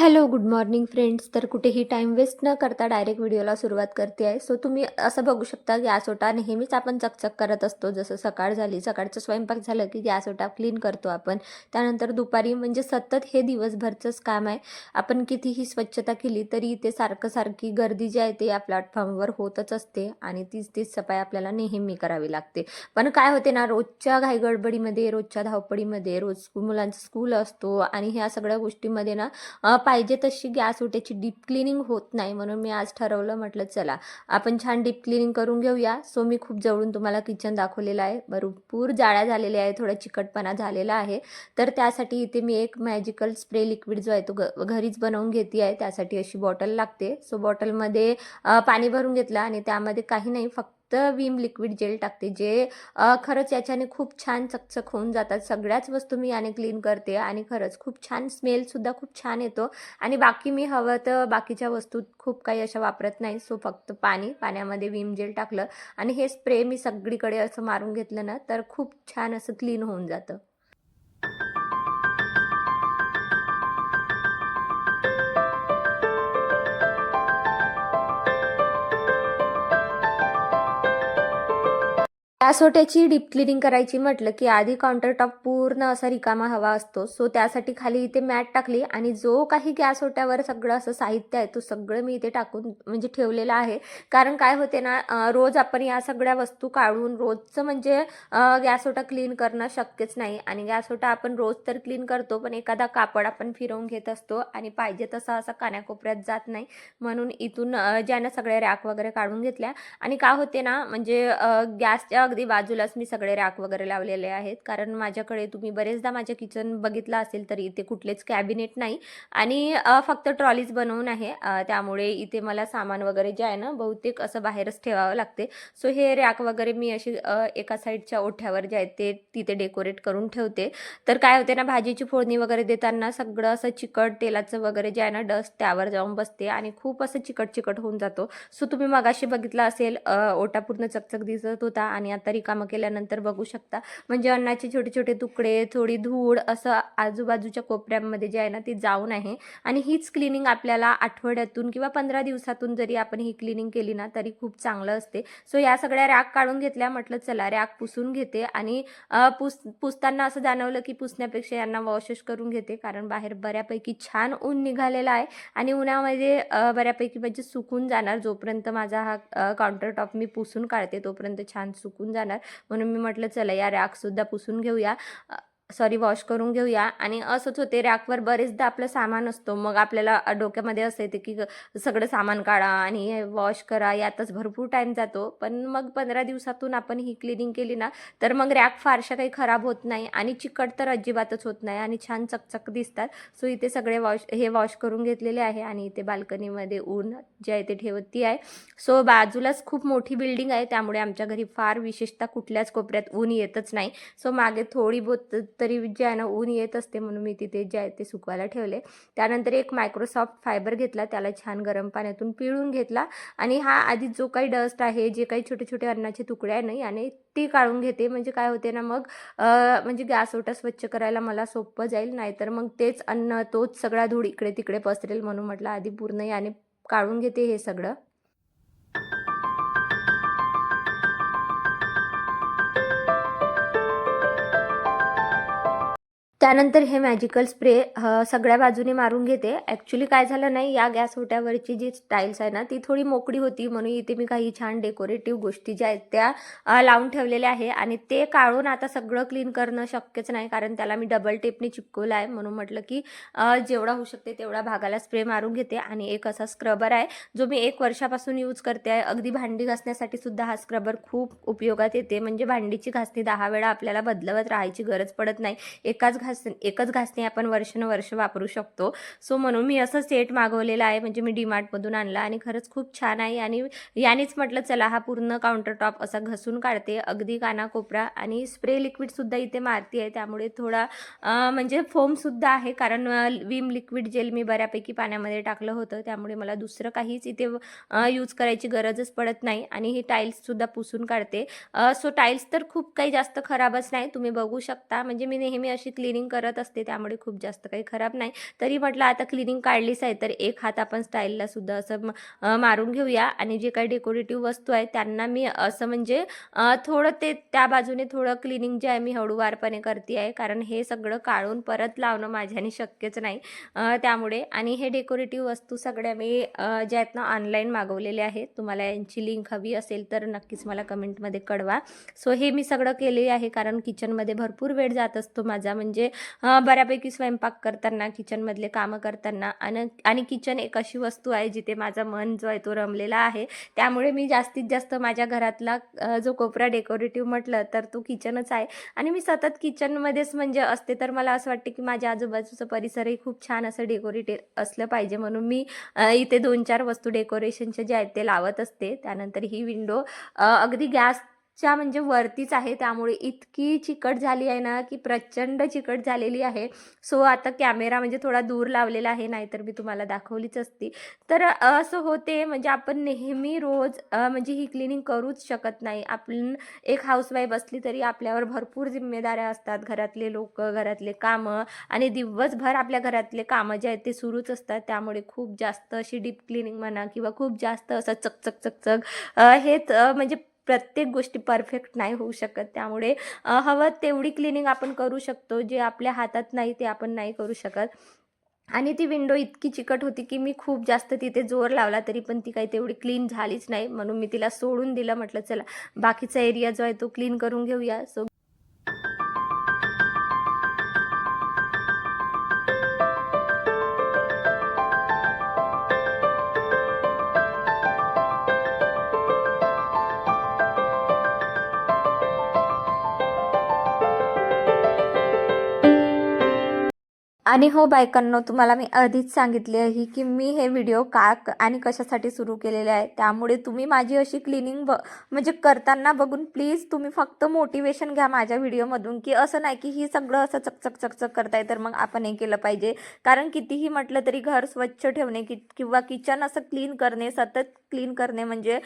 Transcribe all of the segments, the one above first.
Hello good morning friends. तर कुठेही time waste न करता डायरेक्ट व्हिडिओला सुरुवात करते आहे सो तुम्ही असं बघू शकता गॅस ओटा नेहमीच आपण चकचक करत असतो. जसं सकाळ झाली सकाळचं स्वयंपाक झालं की गॅस ओटा क्लीन करतो आपण. त्यानंतर दुपारी म्हणजे सतत हे दिवसभरचंच काम आहे. आपण कितीही स्वच्छता केली तरी इथे सारखं सारखी गर्दी जी आहे ते या प्लॅटफॉर्मवर होतच असते आणि तीच तीच सफाई आपल्याला नेहमी करावी लागते. पण काय होते ना रोजच्या घाईगडबडीमध्ये रोजच्या धावपळीमध्ये रोज मुलांचं स्कूल असतो आणि ह्या सगळ्या गोष्टीमध्ये ना पाहिजे तशी गॅस ओट्याची डीप क्लिनिंग होत नाही म्हणून मी आज ठरवलं म्हटलं चला आपण छान डीप क्लिनिंग करून घेऊया. सो मी खूप जवळून तुम्हाला किचन दाखवलेलं आहे. भरपूर जाळ्या झालेल्या आहे थोडा चिकटपणा झालेला आहे. तर त्यासाठी इथे मी एक मॅजिकल स्प्रे लिक्विड जो आहे तो ग घरीच बनवून घेते आहे. त्यासाठी अशी बॉटल लागते. सो बॉटलमध्ये पाणी भरून घेतलं आणि त्यामध्ये काही नाही फक्त विम लिक्विड जेल टाकते जे खरंच याच्याने खूप छान चकचक होऊन जातात. सगळ्याच वस्तू मी याने क्लीन करते आणि खरंच खूप छान स्मेलसुद्धा खूप छान येतो. आणि बाकी मी हवं तर बाकीच्या वस्तू खूप काही अशा वापरत नाही. सो फक्त पाणी पाण्यामध्ये विम जेल टाकलं आणि हे स्प्रे मी सगळीकडे असं मारून घेतलं ना तर खूप छान असं क्लीन होऊन जातं. गॅसोट्याची डीप क्लिनिंग करायची म्हटलं की आधी काउंटर टॉप पूर्ण असा रिकामा हवा असतो. सो त्यासाठी खाली इथे मॅट टाकली आणि जो काही गॅस ओट्यावर सगळं असं साहित्य आहे तो सगळं मी इथे टाकून म्हणजे ठेवलेलं आहे. कारण काय होते ना रोज आपण या सगळ्या वस्तू काढून रोजचं म्हणजे गॅस ओटा क्लीन करणं शक्यच नाही. आणि गॅस ओटा आपण रोज तर क्लीन करतो पण एखादा कापड आपण फिरवून घेत असतो आणि पाहिजे तसा असा कान्याकोपऱ्यात जात नाही. म्हणून इथून ज्यानं सगळ्या रॅक वगैरे काढून घेतल्या. आणि का होते ना म्हणजे गॅसच्या अगदी बाजूलाच मी सगळे रॅक वगैरे लावलेले आहेत. कारण माझ्याकडे तुम्ही बरेचदा माझ्या किचन बघितलं असेल तर इथे कुठलेच कॅबिनेट नाही. आणि फक्त ट्रॉलीज बनवून आहे. त्यामुळे इथे मला सामान वगैरे जे आहे ना बहुतेक असं बाहेरच ठेवावं लागते. सो हे रॅक वगैरे मी अशी एका साईडच्या ओठ्यावर जे आहेत ते तिथे डेकोरेट करून ठेवते. तर काय होते ना भाजीची फोडणी वगैरे देताना सगळं असं चिकट तेलाचं वगैरे जे आहे ना डस्ट त्यावर जाऊन बसते आणि खूप असं चिकट चिकट होऊन जातो. सो तुम्ही मगाशी बघितलं असेल ओटा पूर्ण चकचक दिसत होता आणि आता रिकामं केल्यानंतर बघू शकता. म्हणजे अन्नाचे छोटे छोटे तुकडे थोडी धूळ असं आजूबाजूच्या कोपऱ्यांमध्ये जे आहे ना ती जाऊन आहे. आणि हीच क्लिनिंग आपल्याला आठवड्यातून किंवा पंधरा दिवसातून जरी आपण ही क्लिनिंग केली ना तरी खूप चांगलं असते. सो या सगळ्या रॅक काढून घेतल्या म्हटलं चला रॅक पुसून घेते. आणि पुस पुसताना असं जाणवलं की पुसण्यापेक्षा यांना वॉशच करून घेते कारण बाहेर बऱ्यापैकी छान ऊन निघालेलं आहे. आणि उन्हामध्ये बऱ्यापैकी म्हणजे सुकून जाणार जोपर्यंत माझा हा काउंटर टॉप मी पुसून काढते तोपर्यंत छान सुकून जाणार. म्हणून मी म्हटलं चला या रॅकसुद्धा पुसून घेऊया. सॉरी वॉश करून घेऊया. आणि असंच होते रॅकवर बरेचदा आपलं सामान असतो. मग आपल्याला डोक्यामध्ये असं येते की सगळं सामान काढा आणि हे वॉश करा. यातच भरपूर टाईम जातो. पण मग पंधरा दिवसातून आपण ही क्लिनिंग केली ना तर मग रॅक फारशा काही खराब होत नाही आणि चिकट तर अजिबातच होत नाही आणि छान चकचक दिसतात. सो इथे सगळे वॉश हे वॉश करून घेतलेले आहे आणि इथे बाल्कनीमध्ये ऊन जे आहे ते ठेवती आहे. सो बाजूलाच खूप मोठी बिल्डिंग आहे. त्यामुळे आमच्या घरी फार विशेषतः कुठल्याच कोपऱ्यात ऊन येतच नाही. सो मागे थोडी बहुत तरी जे आहे ना ऊन येत असते म्हणून मी तिथे जे आहे ते सुकवायला ठेवले. त्यानंतर एक मायक्रोसॉफ्ट फायबर घेतला त्याला छान गरम पाण्यातून पिळून घेतला. आणि हा आधी जो काही डस्ट आहे जे काही छोटे छोटे अन्नाचे तुकडे आहे ना याने ती काढून घेते. म्हणजे काय होते ना मग म्हणजे गॅस ओटा स्वच्छ करायला मला सोपं जाईल नाहीतर मग तेच अन्न तोच सगळा धूळ इकडे तिकडे पसरेल म्हणून म्हटलं. आधी पूर्ण याने काढून घेते हे सगळं. त्यानंतर हे मॅजिकल स्प्रे सगळ्या बाजूने मारून घेते. ॲक्च्युली काय झालं नाही या गॅस ओट्यावरची जी टाईल्स आहे ना ती थोडी मोकळी होती. म्हणून इथे मी काही छान डेकोरेटिव्ह गोष्टी ज्या आहेत त्या लावून ठेवलेल्या आहे. आणि ते काढून आता सगळं क्लीन करणं शक्यच नाही कारण त्याला मी डबल टेपने चिपकवलं आहे. म्हणून म्हटलं की जेवढा होऊ शकते तेवढा भागाला स्प्रे मारून घेते. आणि एक असा स्क्रबर आहे जो मी एक वर्षापासून यूज करते आहे. अगदी भांडी घासण्यासाठी सुद्धा हा स्क्रबर खूप उपयोगात येते. म्हणजे भांडीची घासणी दहा वेळा आपल्याला बदलवत राहायची गरज पडत नाही. एकाच घास एकच घासणी आपण वर्षानुवर्ष वापरू शकतो. सो म्हणून मी असं सेट मागवलेला आहे. म्हणजे मी डीमार्टमधून आणला आणि खरंच खूप छान आहे. आणि यानेच म्हटलं चला हा पूर्ण काउंटर टॉप असा घसून काढते. अगदी कानाकोपरा आणि स्प्रे लिक्विडसुद्धा इथे मारती आहे. त्यामुळे थोडा म्हणजे फोमसुद्धा आहे. कारण विम लिक्विड जेल मी बऱ्यापैकी पाण्यामध्ये टाकलं होतं. त्यामुळे मला दुसरं काहीच इथे यूज करायची गरजच पडत नाही. आणि ही टाईल्ससुद्धा पुसून काढते. सो टाईल्स तर खूप काही जास्त खराबच नाही. तुम्ही बघू शकता. म्हणजे मी नेहमी अशी क्लिनिंग क्लिनिंग करत असते त्यामुळे खूप जास्त काही खराब नाही. तरी म्हटलं आता क्लिनिंग काढलीच आहे तर एक हात आपण स्टाईलला सुद्धा असं मारून घेऊया. आणि जे काही डेकोरेटिव्ह वस्तू आहे त्यांना मी असं म्हणजे थोडं ते त्या बाजूने थोडं क्लिनिंग जे आहे मी हळूवारपणे करते आहे. कारण हे सगळं काढून परत लावणं माझ्याने शक्यच नाही. त्यामुळे आणि हे डेकोरेटिव्ह वस्तू सगळ्या मी ज्या आहेत ना ऑनलाईन मागवलेल्या आहेत. तुम्हाला यांची लिंक हवी असेल तर नक्कीच मला कमेंटमध्ये कळवा. सो हे मी सगळं केले आहे कारण किचनमध्ये भरपूर वेळ जात असतो माझा. म्हणजे बऱ्यापैकी स्वयंपाक करताना किचनमधले कामं करताना आणि आणि किचन एक अशी वस्तू आहे जिथे माझं मन जो आहे तो रमलेला आहे. त्यामुळे मी जास्तीत जास्त माझ्या घरातला जो कोपरा डेकोरेटिव्ह म्हटलं तर तो किचनच आहे. आणि मी सतत किचनमध्येच म्हणजे असते तर मला असं वाटते की माझ्या आजूबाजूचं परिसरही खूप छान असं डेकोरेटेड असलं पाहिजे. म्हणून मी इथे दोन चार वस्तू डेकोरेशनचे जे आहेत ते लावत असते. त्यानंतर ही विंडो अगदी गॅस च्या म्हणजे वरतीच आहे. त्यामुळे इतकी चिकट झाली आहे ना की प्रचंड चिकट झालेली आहे. सो आता कॅमेरा म्हणजे थोडा दूर लावलेला आहे नाहीतर मी तुम्हाला दाखवलीच असती. तर असं होते म्हणजे आपण नेहमी रोज म्हणजे ही क्लिनिंग करूच शकत नाही. आपण एक हाऊसवाईफ असली तरी आपल्यावर भरपूर जिम्मेदाऱ्या असतात. घरातले लोक घरातले कामं आणि दिवसभर आपल्या घरातले कामं जे आहेत ते सुरूच असतात. त्यामुळे खूप जास्त अशी डीप क्लिनिंग म्हणा किंवा खूप जास्त असं चकचक चकचक हेच म्हणजे प्रत्येक गोष्टी परफेक्ट नाही होऊ शकत. त्यामुळे हवं तेवढी क्लिनिंग आपण करू शकतो जे आपल्या हातात नाही ते आपण नाही करू शकत. आणि ती विंडो इतकी चिकट होती की मी खूप जास्त तिथे जोर लावला तरी पण ती काही तेवढी क्लीन झालीच नाही. म्हणून मी तिला सोडून दिलं म्हटलं चला बाकीचा एरिया जो आहे तो क्लीन करून घेऊया. सो आणि हो बायकांनो तुम्हाला मी आधीच सांगितले आहे की मी हे व्हिडिओ का क- आणि कशासाठी सुरू केलेले आहे त्यामुळे तुम्ही माझी अशी क्लिनिंग ब म्हणजे करताना बघून प्लीज तुम्ही फक्त मोटिवेशन घ्या माझ्या व्हिडिओमधून की असं नाही की ही सगळं असं चकचक चकचक करताय तर मग आपण हे केलं पाहिजे. कारण कितीही म्हटलं तरी घर स्वच्छ ठेवणे कि किंवा किचन असं क्लीन करणे सतत क्लीन करणे म्हणजे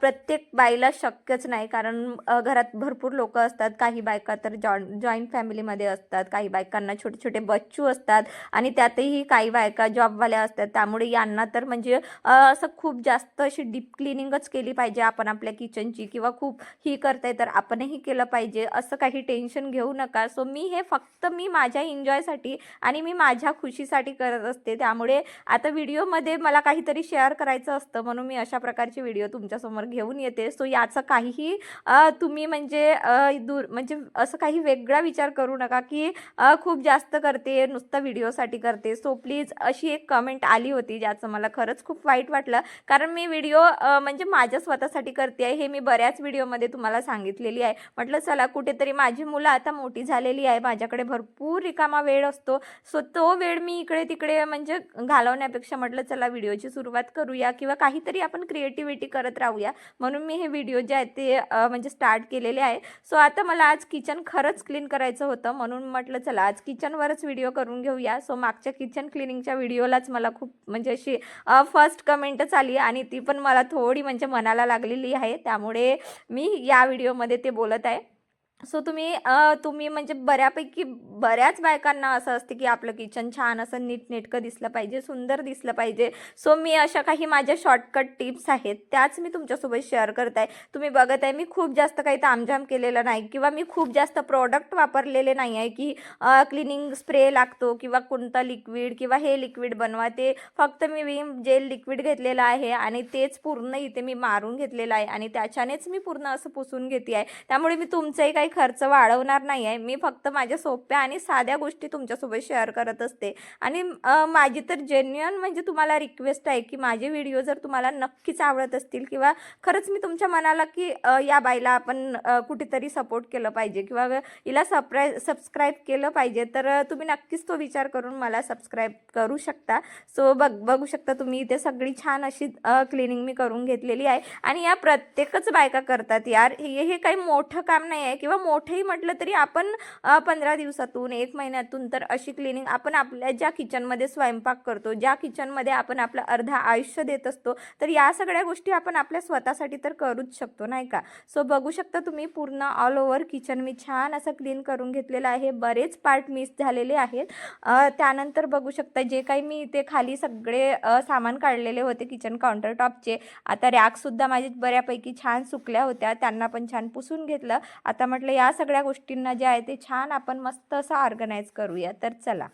प्रत्येक बाईला शक्यच नाही. कारण घरात भरपूर लोक असतात. काही बायका तर जॉ जॉईंट फॅमिलीमध्ये असतात. काही बायकांना छोटे छोटे बच्चू असतात. आणि त्यातही काही बायका जॉबवाल्या असतात. त्यामुळे यांना तर म्हणजे असं खूप जास्त अशी डीप क्लिनिंगच केली पाहिजे आपण आपल्या किचनची किंवा खूप ही करताय तर आपणही केलं पाहिजे. असं काही टेन्शन घेऊ नका. सो मी हे फक्त मी माझ्या एन्जॉयसाठी आणि मी माझ्या खुशीसाठी करत असते. त्यामुळे आता व्हिडिओमध्ये मला काहीतरी शेअर करायचं असतं म्हणून मी अशा प्रकारचे व्हिडिओ तुमच्यासमोर घेऊन येते. सो याचं काहीही तुम्ही म्हणजे दूर म्हणजे असं काही वेगळा विचार करू नका की खूप जास्त करते नुसतं फक्त व्हिडिओसाठी करते. सो प्लीज अशी एक कमेंट आली होती ज्याचं मला खरंच खूप वाईट वाटलं. कारण मी व्हिडिओ म्हणजे माझ्या स्वतःसाठी करते आहे हे मी बऱ्याच व्हिडिओमध्ये तुम्हाला सांगितलेली आहे. म्हटलं चला कुठेतरी माझी मुलं आता मोठी झालेली आहे माझ्याकडे भरपूर रिकामा वेळ असतो. सो तो वेळ मी इकडे तिकडे म्हणजे घालवण्यापेक्षा म्हटलं चला व्हिडिओची सुरुवात करूया किंवा काहीतरी आपण क्रिएटिव्हिटी करत राहूया. म्हणून मी हे व्हिडिओ जे आहेत ते म्हणजे स्टार्ट केलेले आहे. सो आता मला आज किचन खरंच क्लीन करायचं होतं. म्हणून म्हटलं चला आज किचनवरच व्हिडिओ करून घेऊया. सो मागच्या किचन क्लिनिंगच्या व्हिडिओलाच मला खूप म्हणजे अशी फर्स्ट कमेंटच आली आणि ती पण मला थोडी म्हणजे मनाला लागलेली आहे. त्यामुळे मी या व्हिडिओमध्ये ते बोलत आहे. सो तुम्ही तुम्ही म्हणजे बऱ्यापैकी बऱ्याच बायकांना असं असते की आपलं किचन छान असं नीटनेटकं दिसलं पाहिजे सुंदर दिसलं पाहिजे. सो मी अशा काही माझ्या शॉर्टकट टिप्स आहेत त्याच मी तुमच्यासोबत शेअर करत आहे तुम्ही बघत आहे मी खूप जास्त काही तामझाम केलेलं नाही किंवा मी खूप जास्त प्रोडक्ट वापरलेले नाही आहे की क्लिनिंग स्प्रे लागतो किंवा कोणतं लिक्विड किंवा हे लिक्विड बनवा. ते फक्त मी विम जेल लिक्विड घेतलेलं आहे आणि तेच पूर्ण इथे मी मारून घेतलेलं आहे आणि त्याच्यानेच मी पूर्ण असं पुसून घेते आहे. त्यामुळे मी तुमचंही काही खर्च वाढवणार नाही आहे मी फक्त माझ्या सोप्या आणि साध्या गोष्टी तुमच्यासोबत शेअर करत असते. आणि माझी तर जेन्युअन म्हणजे तुम्हाला रिक्वेस्ट आहे की माझे व्हिडिओ जर तुम्हाला नक्कीच आवडत असतील किंवा खरंच मी तुमच्या मनाला की या बाईला आपण कुठेतरी सपोर्ट केलं पाहिजे किंवा हिला सप्राय सबस्क्राईब केलं पाहिजे तर तुम्ही नक्कीच तो विचार करून मला सबस्क्राईब करू शकता. सो बघ बघू शकता तुम्ही इथे सगळी छान अशी क्लिनिंग मी करून घेतलेली आहे. आणि या प्रत्येकच बायका करतात यार. हे हे काही मोठं काम नाही आहे किंवा थोडं मोठंही म्हटलं तरी आपण पंधरा दिवसातून एक महिन्यातून तर अशी क्लिनिंग आपण आपल्या ज्या किचनमध्ये स्वयंपाक करतो ज्या किचनमध्ये आपण आपलं अर्धा आयुष्य देत असतो तर या सगळ्या गोष्टी आपण आपल्या स्वतःसाठी तर करूच शकतो नाही का? सो बघू शकता तुम्ही पूर्ण ऑल ओव्हर किचन मी छान असं क्लीन करून घेतलेलं आहे. बरेच पार्ट मिस झालेले आहेत. त्यानंतर बघू शकता जे काही मी इथे खाली सगळे सामान काढलेले होते किचन काउंटर टॉपचे आता रॅकसुद्धा माझे बऱ्यापैकी छान सुकल्या होत्या. त्यांना पण छान पुसून घेतलं. आता म्हटलं या सगळ्या गोष्टींना जे आहे ते छान आपण मस्त असं ऑर्गनाईज करूया. तर चला.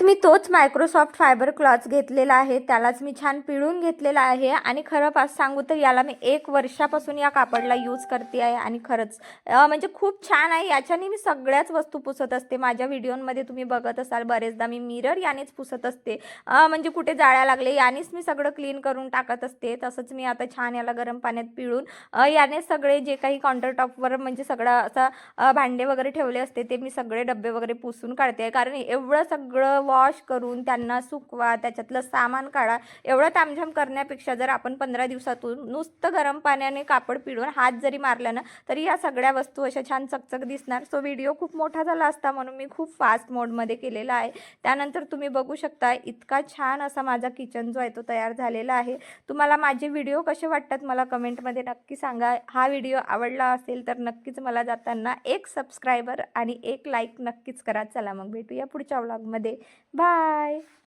परत मी तोच मायक्रोसॉफ्ट फायबर क्लॉथ घेतलेला आहे. त्यालाच मी छान पिळून घेतलेला आहे. आणि खरं पास सांगू तर याला मी एक वर्षापासून या कापडला यूज करते आहे. आणि खरंच म्हणजे खूप छान आहे. याच्याने मी सगळ्याच वस्तू पुसत असते. माझ्या व्हिडिओमध्ये तुम्ही बघत असाल बरेचदा मी मिरर यानेच पुसत असते. म्हणजे कुठे जाळ्या लागले यानेच मी सगळं क्लीन करून टाकत असते. तसंच मी आता छान याला गरम पाण्यात पिळून याने सगळे जे काही काउंटरटॉपवर म्हणजे सगळं असं भांडे वगैरे ठेवले असते ते मी सगळे डब्बे वगैरे पुसून काढते कारण एवढं सगळं वॉश करून त्यांना सुकवा त्याच्यातलं सामान काढा. एवढं तामझाम करण्यापेक्षा जर आपण पंधरा दिवसातून नुसतं गरम पाण्याने कापड पिळून हात जरी मारला ना तरी या सगळ्या वस्तू अशा छान चकचक दिसणार. सो व्हिडिओ खूप मोठा झाला असता म्हणून मी खूप फास्ट मोडमध्ये केलेला आहे. त्यानंतर तुम्ही बघू शकता इतका छान असा माझा किचन जो आहे तो तयार झालेला आहे. तुम्हाला माझे व्हिडिओ कसे वाटतात मला कमेंटमध्ये नक्की सांगा. हा व्हिडिओ आवडला असेल तर नक्कीच मला जाताना एक सबस्क्रायबर आणि एक लाईक नक्कीच करा. चला मग भेटूया पुढच्या व्लॉगमध्ये Bye.